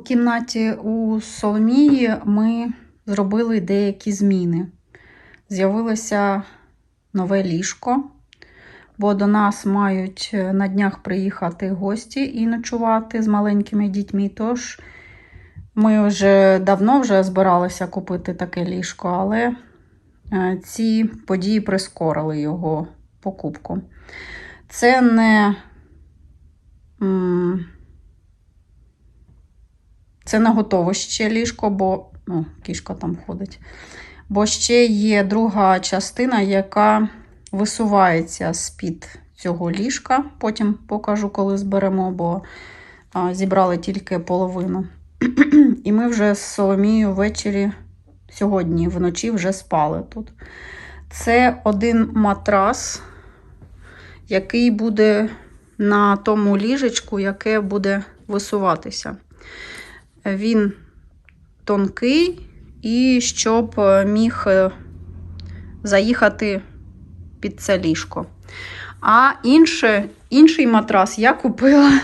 У кімнаті у Соломії ми зробили деякі зміни. З'явилося нове ліжко, бо до нас мають е, на днях приїхати гості і ночувати з маленькими дітьми. Тож ми вже давно вже збиралися купити таке ліжко, але е, ці події прискорили його покупку. Це не. Це не готове ще ліжко, бо ну, кішка там ходить. Бо ще є друга частина, яка висувається з-під цього ліжка. Потім покажу, коли зберемо, бо а, зібрали тільки половину. І ми вже з Соломією ввечері, сьогодні вночі вже спали тут. Це один матрас, який буде на тому ліжечку, яке буде висуватися. Він тонкий і щоб е, міг е, заїхати під це ліжко. А інше, інший матрас я купила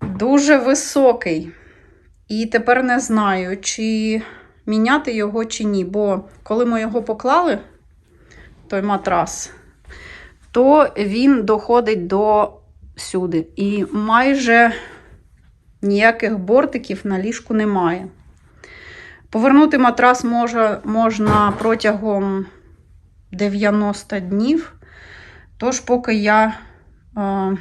дуже високий. І тепер не знаю, чи міняти його, чи ні. Бо коли ми його поклали, той матрас, то він доходить до сюди. І майже ніяких бортиків на ліжку немає. Повернути матрас може, можна протягом 90 днів. Тож, поки я е,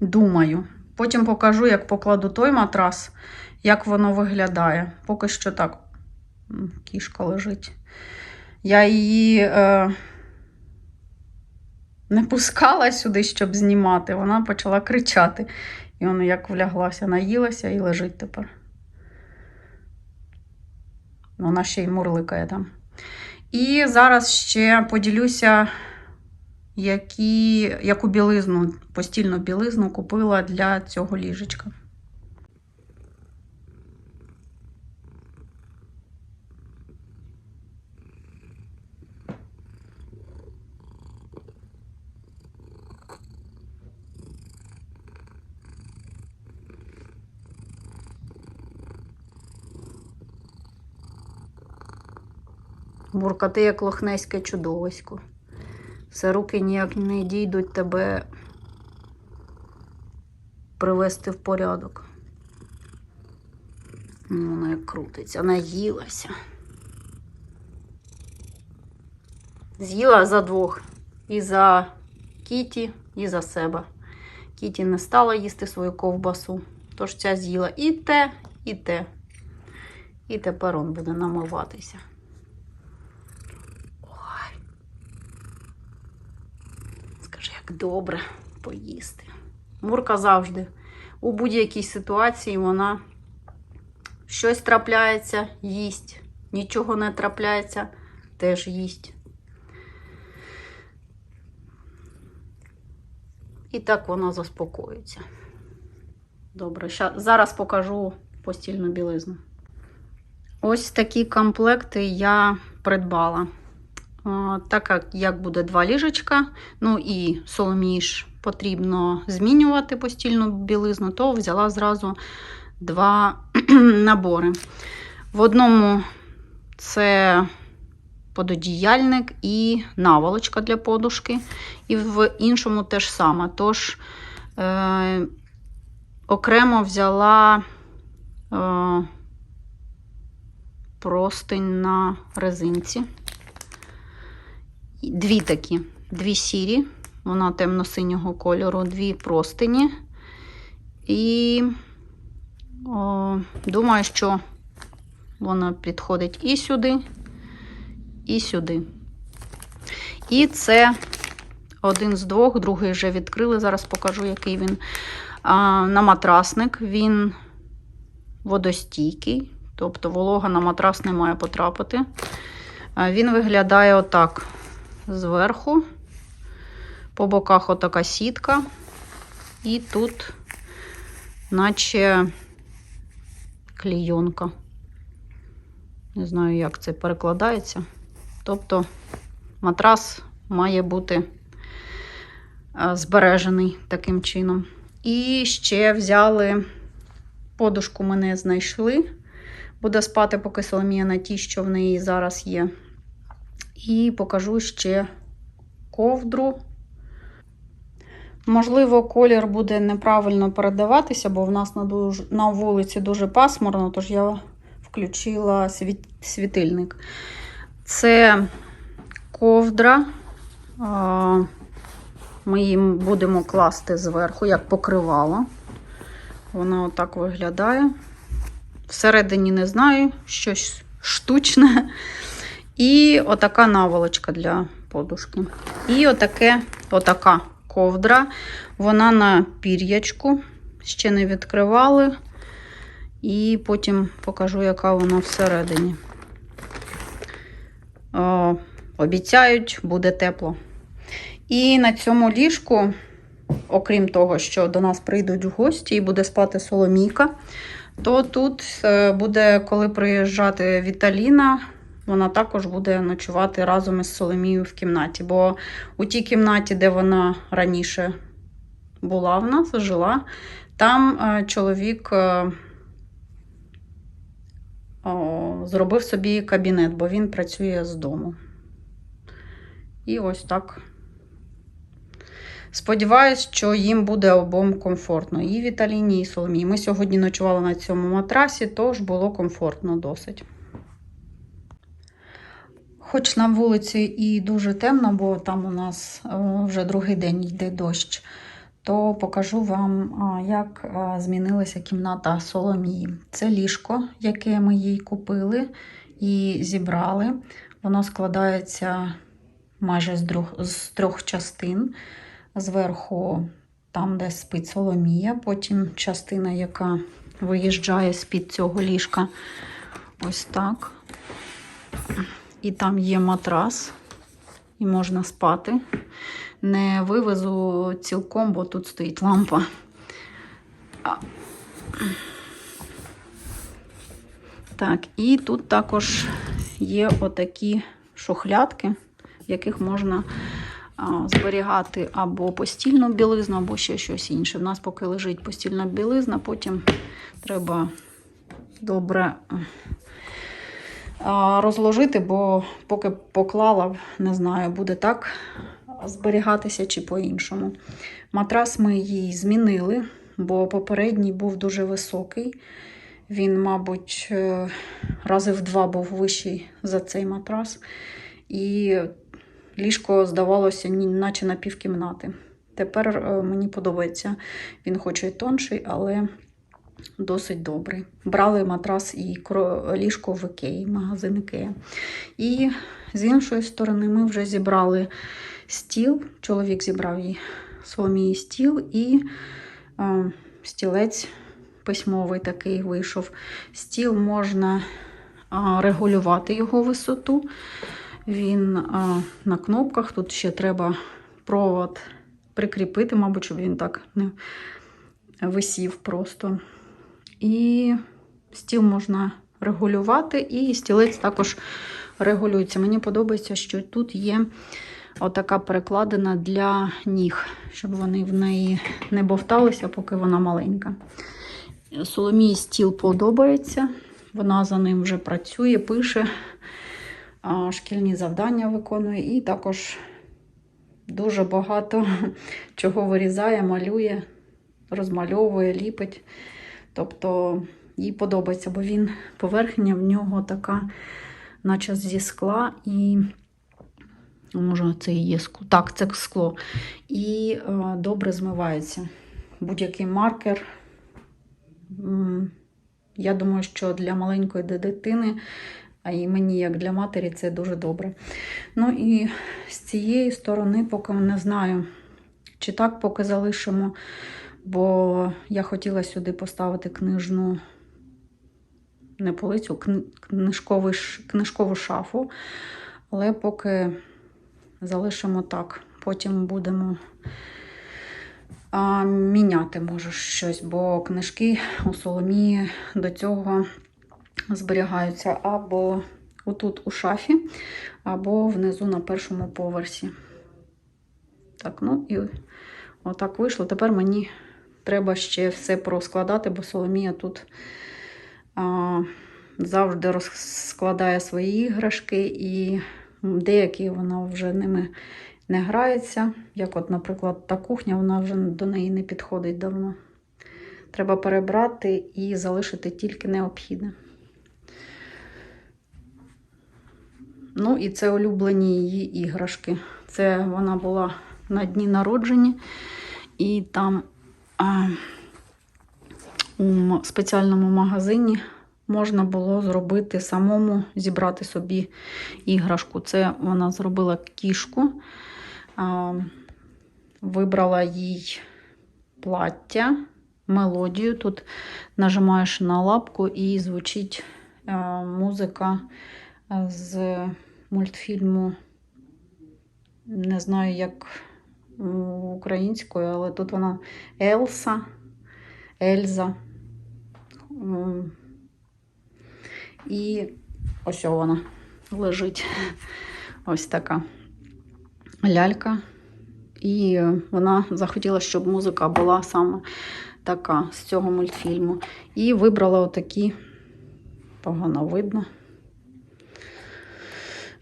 думаю. Потім покажу, як покладу той матрас, як воно виглядає. Поки що так, кішка лежить. Я її е, не пускала сюди, щоб знімати. Вона почала кричати. І воно як вляглася, наїлася і лежить тепер. Вона ще й мурликає там. І зараз ще поділюся, які, яку білизну, постільну білизну купила для цього ліжечка. Мурка, ти як лохнеське чудовисько. Все руки ніяк не дійдуть тебе привести в порядок. Ну, Вона як крутиться, наїлася. З'їла за двох. І за Кіті, і за себе. Кіті не стала їсти свою ковбасу. Тож ця з'їла і те, і те. І тепер он буде намиватися. Як добре поїсти. Мурка завжди у будь-якій ситуації вона щось трапляється, їсть. Нічого не трапляється, теж їсть. І так вона заспокоїться. Добре, зараз покажу постільну білизну. Ось такі комплекти я придбала. Так як, як буде два ліжечка, ну і соломіш потрібно змінювати постільну білизну, то взяла зразу два набори. В одному це пододіяльник і наволочка для подушки, і в іншому теж саме. Тож е, окремо взяла е, простинь на резинці. Дві такі, дві сірі, вона темно-синього кольору, дві простині. І о, думаю, що вона підходить і сюди, і сюди. І це один з двох, другий вже відкрили. Зараз покажу, який він. А, на матрасник він водостійкий, тобто волога на матрас не має потрапити. А, Він виглядає отак зверху. По боках отака сітка. І тут, наче клійонка. Не знаю, як це перекладається. Тобто матрас має бути е, збережений таким чином. І ще взяли Подушку ми не знайшли. Буде спати, поки Соломія на тій, що в неї зараз є. І покажу ще ковдру. Можливо, колір буде неправильно передаватися, бо в нас на, дуж... на вулиці дуже пасмурно, тож я включила світ... світильник. Це ковдра. Ми їм будемо класти зверху, як покривало. Вона отак виглядає. Всередині не знаю, щось штучне. І отака наволочка для подушки. І отаке, отака ковдра. Вона на пір'ячку. Ще не відкривали. І потім покажу, яка вона всередині. О, обіцяють, буде тепло. І на цьому ліжку, окрім того, що до нас прийдуть в гості і буде спати Соломійка, то тут е, буде, коли приїжджати Віталіна, вона також буде ночувати разом із Соломією в кімнаті. Бо у тій кімнаті, де вона раніше була в нас, жила, там е, чоловік е, зробив собі кабінет, бо він працює з дому. І ось так. Сподіваюсь, що їм буде обом комфортно. І Віталіні, і Соломії. Ми сьогодні ночували на цьому матрасі, тож було комфортно досить. Хоч на вулиці і дуже темно, бо там у нас е, вже другий день йде дощ, то покажу вам, як змінилася кімната Соломії. Це ліжко, яке ми їй купили і зібрали. Воно складається майже з трьох частин. Зверху, там, де спить Соломія, потім частина, яка виїжджає з-під цього ліжка. Ось так. І там є матрас, і можна спати. Не вивезу цілком, бо тут стоїть лампа. Так, і тут також є отакі шухлядки, в яких можна зберігати або постільну білизну, або ще щось інше. У нас поки лежить постільна білизна, потім треба добре розложити, бо поки поклала, не знаю, буде так зберігатися чи по-іншому. Матрас ми їй змінили, бо попередній був дуже високий. Він, мабуть, е, рази в два був вищий за цей матрас. І ліжко здавалося, наче на півкімнати. Тепер е, мені подобається. Він хоч і тонший, але досить добрий. Брали матрас і ліжко в Ікеї, магазин Ікея. І з іншої сторони ми вже зібрали стіл. Чоловік зібрав їй Соломії стіл і е, стілець письмовий такий вийшов. Стіл можна а, регулювати його висоту. Він а, на кнопках. Тут ще треба провод прикріпити, мабуть, щоб він так не висів просто. І стіл можна регулювати, і стілець також регулюється. Мені подобається, що тут є отака перекладина для ніг, щоб вони в неї не бовталися, поки вона маленька. Соломії стіл подобається. Вона за ним вже працює, пише, шкільні завдання виконує і також дуже багато чого вирізає, малює, розмальовує, ліпить. Тобто їй подобається, бо він поверхня в нього така, наче зі скла, і може це і є скло. Так, це скло. І е, добре змивається. Будь-який маркер. Я думаю, що для маленької дитини, а і мені, як для матері, це дуже добре. Ну і з цієї сторони, поки не знаю, чи так поки залишимо, бо я хотіла сюди поставити книжну, не полицю, кни- книжкову шафу, але поки залишимо так. Потім будемо а, міняти може щось, бо книжки у Соломії до цього зберігаються або отут у шафі, або внизу на першому поверсі. Так, ну і отак вийшло. Тепер мені треба ще все проскладати, бо Соломія тут а, завжди розкладає свої іграшки, і деякі вона вже ними не грається. Як, от, наприклад, та кухня, вона вже до неї не підходить давно. Треба перебрати і залишити тільки необхідне. Ну, і це улюблені її іграшки. Це вона була на дні народження, і там у спеціальному магазині можна було зробити самому, зібрати собі іграшку. Це вона зробила кішку, вибрала їй плаття, мелодію. Тут нажимаєш на лапку і звучить музика з мультфільму. Не знаю, як українською, але тут вона Елса, Ельза. І ось вона лежить. Ось така лялька. І вона захотіла, щоб музика була саме така з цього мультфільму. І вибрала отакі, погано видно,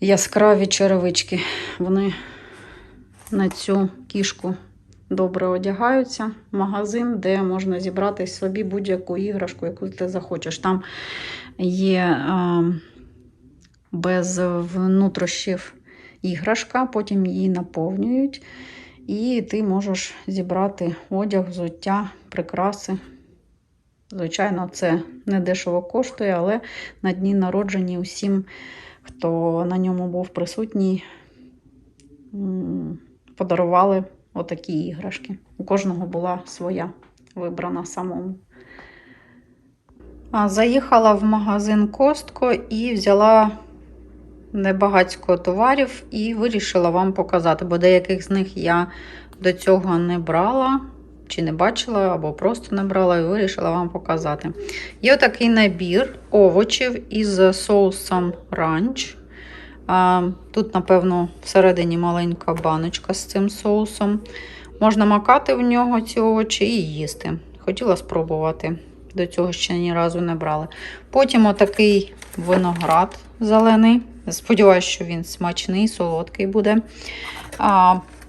яскраві черевички. Вони на цю кішку добре одягаються. Магазин, де можна зібрати собі будь-яку іграшку, яку ти захочеш. Там є без внутрішнів іграшка, потім її наповнюють. І ти можеш зібрати одяг, взуття, прикраси. Звичайно, це не дешево коштує, але на дні народження усім, хто на ньому був присутній, подарували отакі іграшки. У кожного була своя вибрана самому. Заїхала в магазин Костко і взяла небагацько товарів і вирішила вам показати, бо деяких з них я до цього не брала, чи не бачила, або просто не брала, і вирішила вам показати. Є такий набір овочів із соусом ранч. Тут, напевно, всередині маленька баночка з цим соусом. Можна макати в нього ці овочі і їсти. Хотіла спробувати. До цього ще ні разу не брали. Потім отакий виноград зелений. Сподіваюсь, що він смачний, солодкий буде.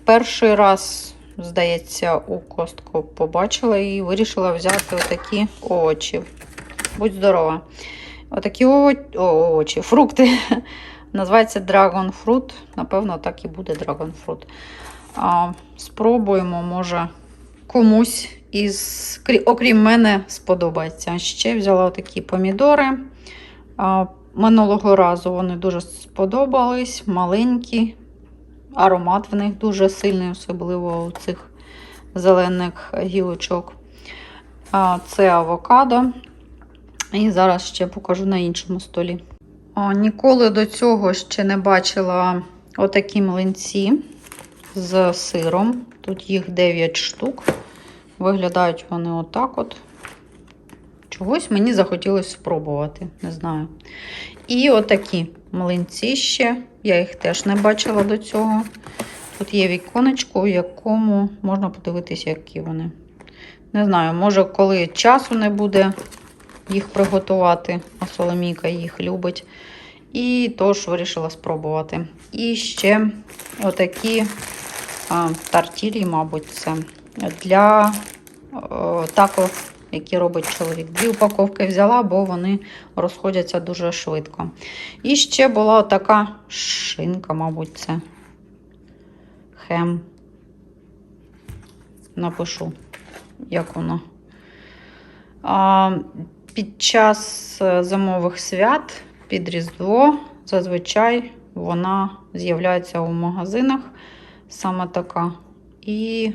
Перший раз, здається, у костку побачила і вирішила взяти отакі овочі. Будь здорова. Отакі ово- овочі, фрукти. Називається Dragon Fruit. Напевно, так і буде Dragon Fruit. А, спробуємо, може, комусь із, окрім мене, сподобається. Ще взяла такі помідори. А, минулого разу вони дуже сподобались, маленькі. Аромат в них дуже сильний, особливо у цих зелених гілочок. А, це авокадо. І зараз ще покажу на іншому столі. Ніколи до цього ще не бачила отакі млинці з сиром. Тут їх 9 штук. Виглядають вони отак от. Чогось мені захотілося спробувати, не знаю. І отакі млинці ще. Я їх теж не бачила до цього. Тут є віконечко, у якому можна подивитися, які вони. Не знаю, може, коли часу не буде їх приготувати, а Соломійка їх любить. І тож вирішила спробувати. І ще отакі а, тартілі, мабуть, це для о, тако, які робить чоловік. Дві упаковки взяла, бо вони розходяться дуже швидко. І ще була така шинка, мабуть, це хем. Напишу, як воно. Під час е, зимових свят під Різдво зазвичай вона з'являється у магазинах саме така. І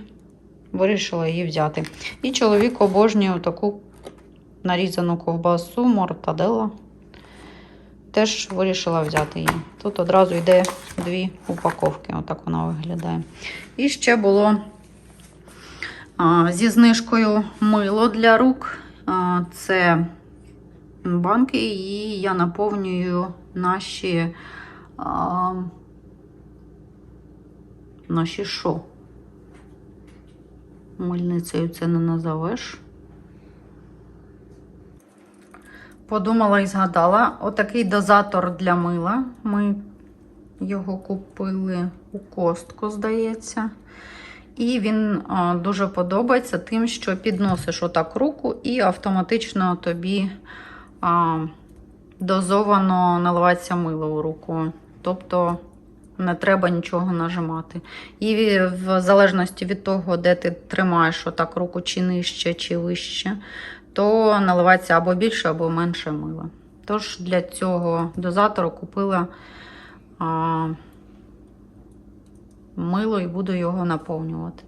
вирішила її взяти. І чоловік обожнює таку нарізану ковбасу, мортаделла. Теж вирішила взяти її. Тут одразу йде дві упаковки, отак вона виглядає. І ще було а, зі знижкою мило для рук. Це банки, і я наповнюю наші. Наші що? мильницею це не назовеш. Подумала і згадала, отакий дозатор для мила. Ми його купили у костку, здається. І він дуже подобається тим, що підносиш отак руку і автоматично тобі дозовано наливається мило у руку. Тобто не треба нічого нажимати. І в залежності від того, де ти тримаєш отак руку, чи нижче, чи вище, то наливається або більше, або менше мила. Тож для цього дозатору купила мило і буду його наповнювати.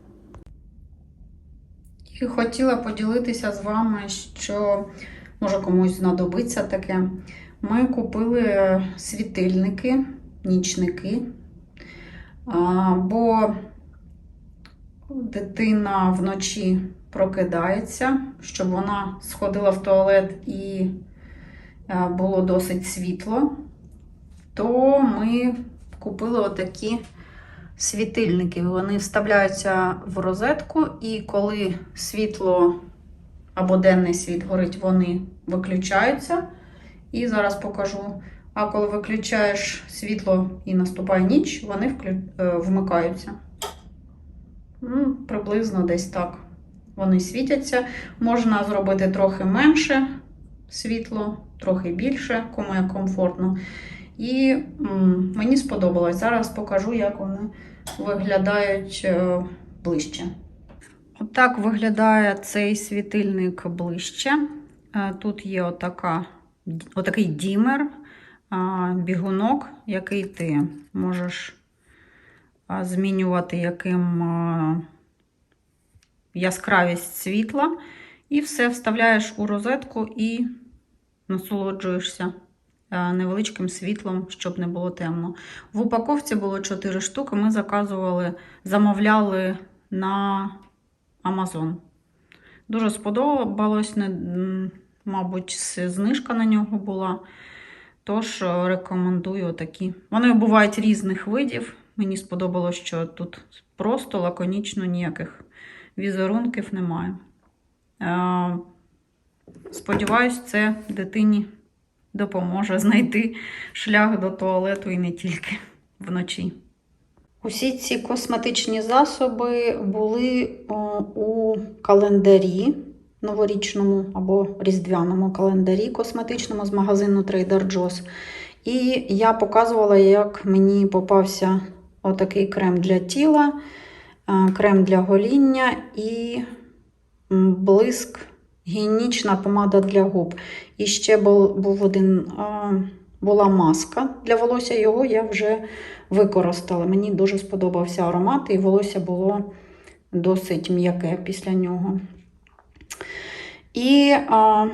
І хотіла поділитися з вами, що може комусь знадобиться таке. Ми купили світильники, нічники, бо дитина вночі прокидається, щоб вона сходила в туалет і е, було досить світло, то ми купили отакі світильники. Вони вставляються в розетку, і коли світло або денний світ горить, вони виключаються. І зараз покажу. А коли виключаєш світло і наступає ніч, вони вклю... е, вмикаються. Ну, приблизно десь так. Вони світяться. Можна зробити трохи менше світло, трохи більше, кому як комфортно. І м, мені сподобалось. Зараз покажу, як вони виглядають е, ближче. Отак виглядає цей світильник ближче. Е, Тут є отака, отакий дімер, бігунок, який ти можеш змінювати яким яскравість світла. І все вставляєш у розетку і насолоджуєшся невеличким світлом, щоб не було темно. В упаковці було 4 штуки. Ми заказували, замовляли на Amazon. Дуже сподобалось, мабуть, знижка на нього була. Тож е, рекомендую такі. Вони бувають різних видів. Мені сподобалось, що тут просто лаконічно ніяких візерунків немає. Е, Сподіваюсь, це дитині допоможе знайти шлях до туалету і не тільки вночі. Усі ці косметичні засоби були у календарі новорічному або різдвяному календарі косметичному з магазину Trader Joe's. І я показувала, як мені попався отакий крем для тіла, е, крем для гоління і блиск, гігієнічна помада для губ. І ще був, один, була маска для волосся, його я вже використала. Мені дуже сподобався аромат, і волосся було досить м'яке після нього. І а,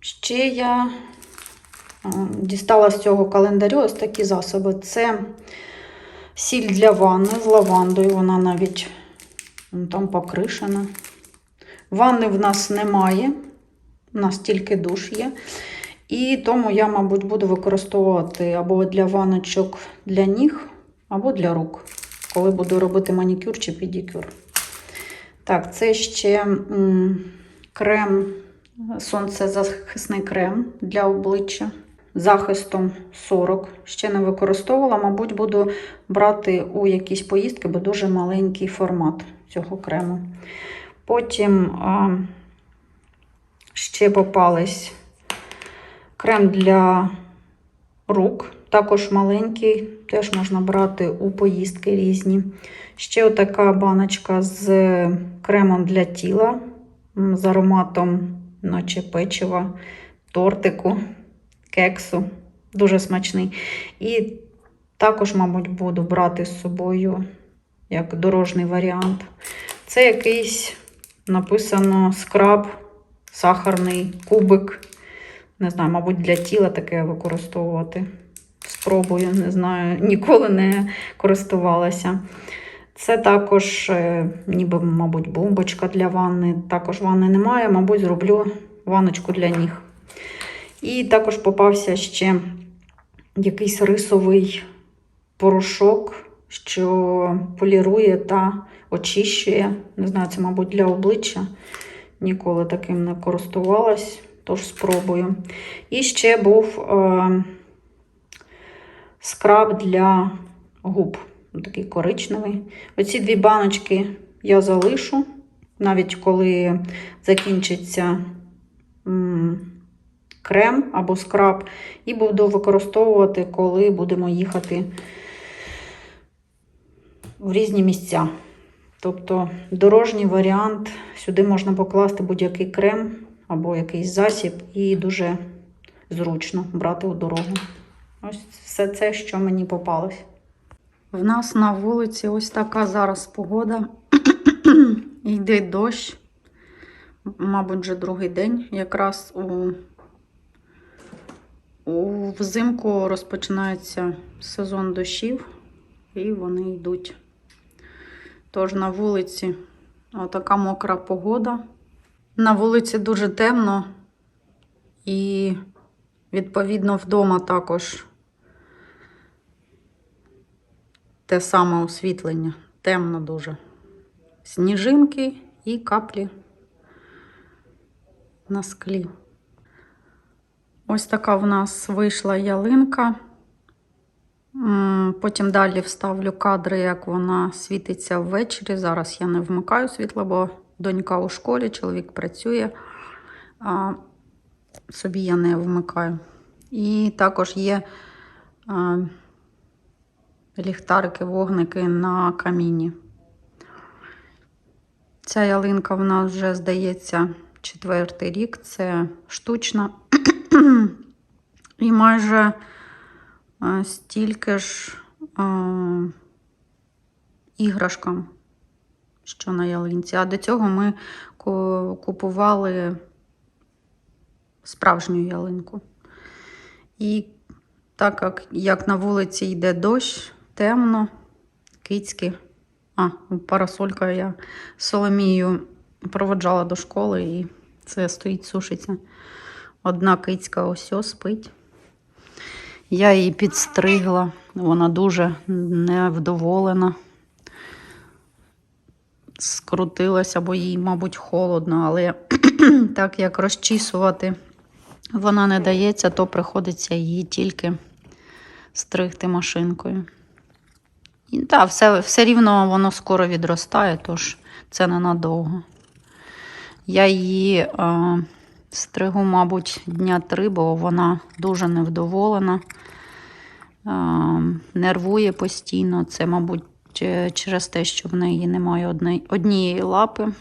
ще я дістала з цього календарю ось такі засоби. Це сіль для ванни з лавандою, вона навіть ну, там покришена. Ванни в нас немає, у нас тільки душ є. І тому я, мабуть, буду використовувати або для ваночок для ніг, або для рук, коли буду робити манікюр чи педикюр. Так, це ще крем, сонцезахисний крем для обличчя. Захистом 40. Ще не використовувала, мабуть, буду брати у якісь поїздки, бо дуже маленький формат цього крему. Потім а, ще попались крем для рук, також маленький, теж можна брати у поїздки різні. Ще отака баночка з кремом для тіла з ароматом, наче печива, тортику, кексу. Дуже смачний. І також, мабуть, буду брати з собою як дорожній варіант. Це якийсь написано скраб, сахарний кубик. Не знаю, мабуть, для тіла таке використовувати. Спробую, не знаю, ніколи не користувалася. Це також, е, ніби, мабуть, бомбочка для ванни. Також ванни немає, мабуть, зроблю ванночку для ніг. І також попався ще якийсь рисовий порошок що полірує та очищує. Не знаю, це, мабуть, для обличчя. Ніколи таким не користувалась, тож спробую. І ще був е, скраб для губ. Такий коричневий. Оці дві баночки я залишу, навіть коли закінчиться м, крем або скраб, і буду використовувати, коли будемо їхати в різні місця. Тобто дорожній варіант, сюди можна покласти будь-який крем або якийсь засіб, і дуже зручно брати у дорогу. Ось все це, що мені попалось. В нас на вулиці ось така зараз погода. Йде дощ. Мабуть, вже другий день. Якраз у, у взимку розпочинається сезон дощів, і вони йдуть. Тож на вулиці така мокра погода. На вулиці дуже темно, і, відповідно, вдома також те саме освітлення. Темно дуже. Сніжинки і каплі на склі. Ось така в нас вийшла ялинка. Потім далі вставлю кадри, як вона світиться ввечері. Зараз я не вмикаю світло, бо донька у школі, чоловік працює, а собі я не вмикаю. І також є а, ліхтарики, вогники на каміні. Ця ялинка в нас вже, здається, четвертий рік. Це штучна. І майже стільки ж а, іграшкам, що на ялинці. А до цього ми купували справжню ялинку. І так як, як на вулиці йде дощ, темно, кицьки. А, парасолька я Соломію проводжала до школи і це стоїть, сушиться. Одна кицька ось спить. Я її підстригла, вона дуже невдоволена. Скрутилася, бо їй, мабуть, холодно, але так як розчісувати вона не дається, то приходиться її тільки стригти машинкою. І так, все, все рівно воно скоро відростає, тож це ненадовго. Я її е, стригу, мабуть, дня три, бо вона дуже невдоволена, нервує постійно. Це, мабуть, через те, що в неї немає однієї лапи,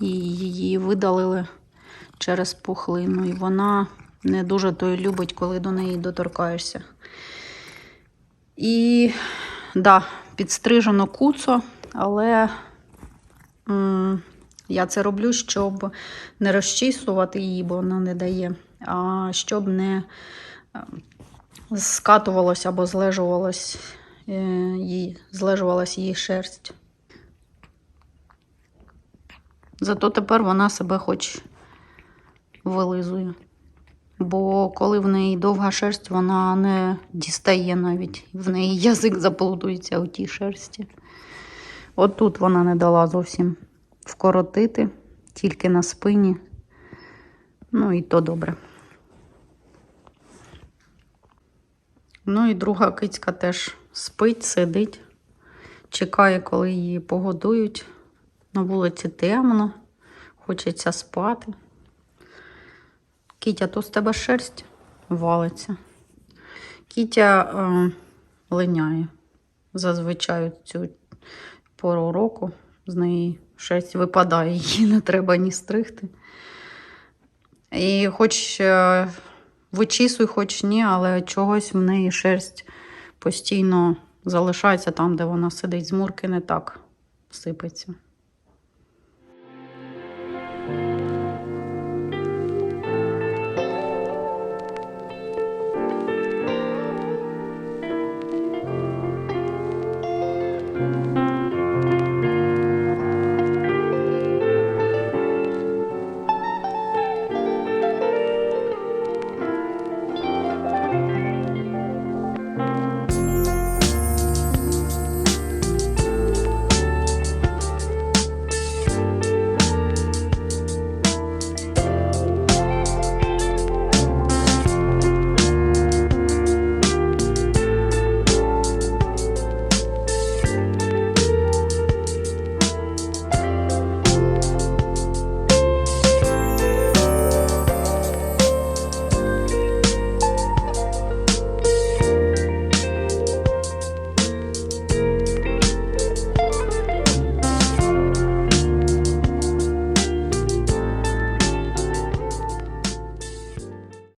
і її видалили через пухлину. І вона не дуже то любить, коли до неї доторкаєшся. І да, підстрижено куцо, але я це роблю, щоб не розчісувати її, бо вона не дає, а щоб не е, скатувалось або злежувалось е, злежувалась її шерсть. Зато тепер вона себе хоч вилизує. Бо коли в неї довга шерсть, вона не дістає навіть. В неї язик заплутується у тій шерсті. От тут вона не дала зовсім вкоротити, тільки на спині. Ну і то добре. Ну і друга кицька теж спить, сидить, чекає, коли її погодують. На вулиці темно, хочеться спати. Кітя, то з тебе шерсть валиться. Кітя е, линяє. Зазвичай цю пору року з неї шерсть випадає, її не треба ні стригти. І хоч е, вичісуй, хоч ні, але чогось в неї шерсть постійно залишається там, де вона сидить. Змурки не так сипеться.